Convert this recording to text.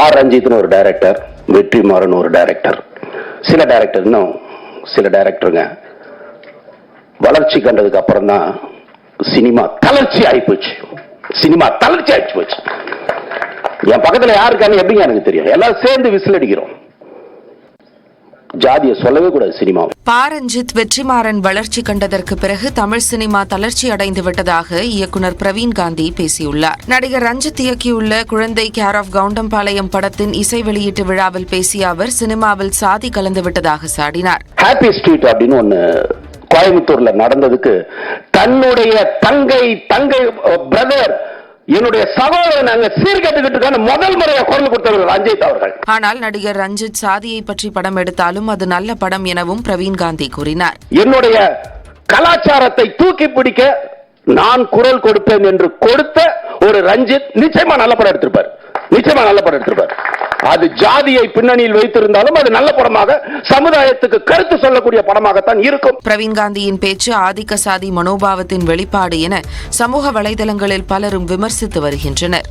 R ரஞ்சித்னு ஒரு director Vetrimaaran ஒரு director சில டைரக்டர் இன்னும் சில டைரக்டருங்க வளர்ச்சி கண்டதுக்கு அப்புறம் தான் சினிமா தளர்ச்சி ஆயிப்போச்சு சினிமா தளர்ச்சி ஆயிடுச்சு போச்சு. என் பக்கத்துல யாருக்கான்னு எப்படிங்க எனக்கு தெரியும்? எல்லாரும் சேர்ந்து விசில் அடிக்கிறோம். ஜாதியை சொல்லவே கூடாது சினிமாவை பா ரஞ்சித் வெற்றிமாறன் வளர்ச்சி கண்டதற்கு பிறகு தமிழ் சினிமா தளர்ச்சி அடைந்து விட்டதாக இயக்குனர் பிரவீன் காந்தி பேசியுள்ளார். நடிகர் ரஞ்சித் இயக்கியுள்ள குழந்தை கேர் ஆஃப் கவுண்டம்பாளையம் படத்தின் இசை வெளியீட்டு விழாவில் பேசிய அவர் சினிமாவில் சாதி கலந்து விட்டதாக சாடினார். ஹாப்பி ஸ்ட்ரீட் அப்படின்னு ஒண்ணு கோயம்புத்தூர்ல நடந்ததுக்கு தன்னுடைய தங்கை தங்கை பிரதர் என்னுடைய இருக்கான்னு முதல் முறையா குரல் கொடுத்தவர் ரஞ்சித் அவர்கள். ஆனால் நடிகர் ரஞ்சித் சாதியை பற்றி படம் எடுத்தாலும் அது நல்ல படம் எனவும் பிரவீன் காந்தி கூறினார். என்னுடைய கலாச்சாரத்தை தூக்கி பிடிக்க நான் குரல் கொடுப்பேன் என்று கொடுத்த ஒரு ரஞ்சித் நிச்சயமா நல்ல படம் எடுத்திருப்பார். நிச்சயமா நல்ல படம் எடுத்திருப்பார். அது ஜாதியை பின்னணியில் வைத்திருந்தாலும் அது நல்ல படமாக சமுதாயத்துக்கு கருத்து சொல்லக்கூடிய படமாகத்தான் இருக்கும். பிரவீன் காந்தியின் பேச்சு ஆதிக்க சாதி மனோபாவத்தின் வெளிப்பாடு என சமூக வலைதளங்களில் பலரும் விமர்சித்து வருகின்றனர்.